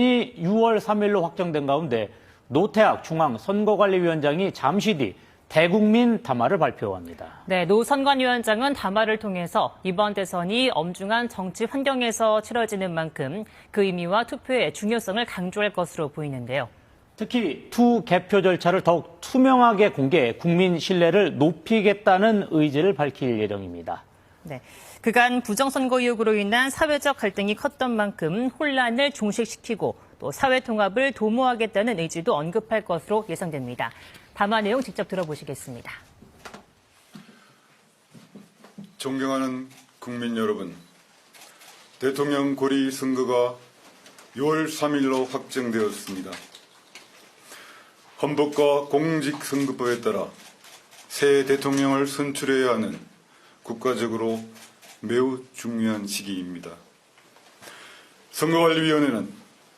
이 6월 3일로 확정된 가운데 노태학 중앙 선거관리위원장이 잠시 뒤 대국민 담화를 발표합니다. 네, 노 선관위원장은 담화를 통해서 이번 대선이 엄중한 정치 환경에서 치러지는 만큼 그 의미와 투표의 중요성을 강조할 것으로 보이는데요. 특히 투 개표 절차를 더욱 투명하게 공개해 국민 신뢰를 높이겠다는 의지를 밝힐 예정입니다. 네. 그간 부정선거 의혹으로 인한 사회적 갈등이 컸던 만큼 혼란을 종식시키고 또 사회 통합을 도모하겠다는 의지도 언급할 것으로 예상됩니다. 담화 내용 직접 들어보시겠습니다. 존경하는 국민 여러분, 대통령 고리 선거가 6월 3일로 확정되었습니다. 헌법과 공직선거법에 따라 새 대통령을 선출해야 하는 국가적으로 매우 중요한 시기입니다. 선거관리위원회는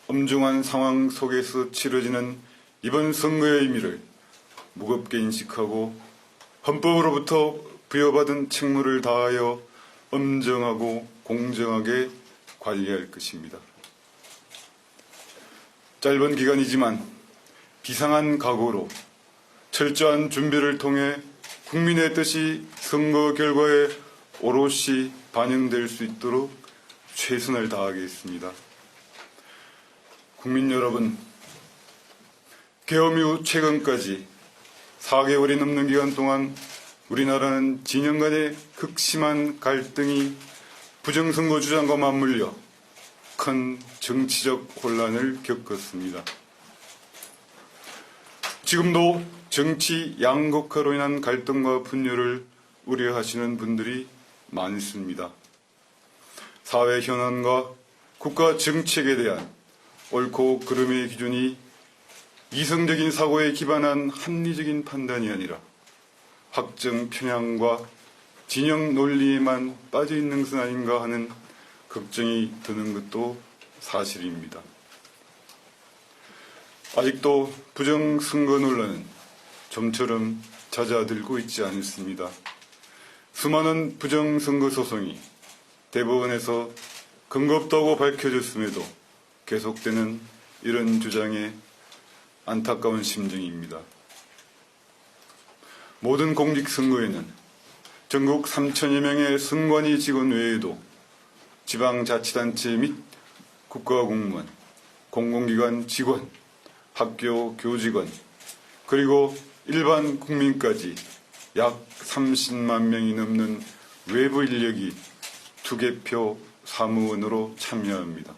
엄중한 상황 속에서 치러지는 이번 선거의 의미를 무겁게 인식하고 헌법으로부터 부여받은 책무를 다하여 엄정하고 공정하게 관리할 것입니다. 짧은 기간이지만 비상한 각오로 철저한 준비를 통해 국민의 뜻이 선거 결과에 오롯이 반영될 수 있도록 최선을 다하겠습니다. 국민 여러분, 개엄 이후 최근까지 4개월이 넘는 기간 동안 우리나라는 진영 간의 극심한 갈등이 부정선거 주장과 맞물려 큰 정치적 혼란을 겪었습니다. 지금도 정치 양극화로 인한 갈등과 분열을 우려하시는 분들이 많습니다. 사회 현안과 국가 정책에 대한 옳고 그름의 기준이 이성적인 사고에 기반한 합리적인 판단이 아니라 확정 편향과 진영 논리에만 빠져 있는 것은 아닌가 하는 걱정이 드는 것도 사실입니다. 아직도 부정선거 논란은 좀처럼 잦아들고 있지 않습니다. 수많은 부정선거 소송이 대법원에서 근거 없다고 밝혀졌음에도 계속되는 이런 주장에 안타까운 심정입니다. 모든 공직선거에는 전국 3천여 명의 선관위 직원 외에도 지방자치단체 및 국가공무원, 공공기관 직원, 학교 교직원, 그리고 일반 국민까지 약 30만 명이 넘는 외부 인력이 투개표 사무원으로 참여합니다.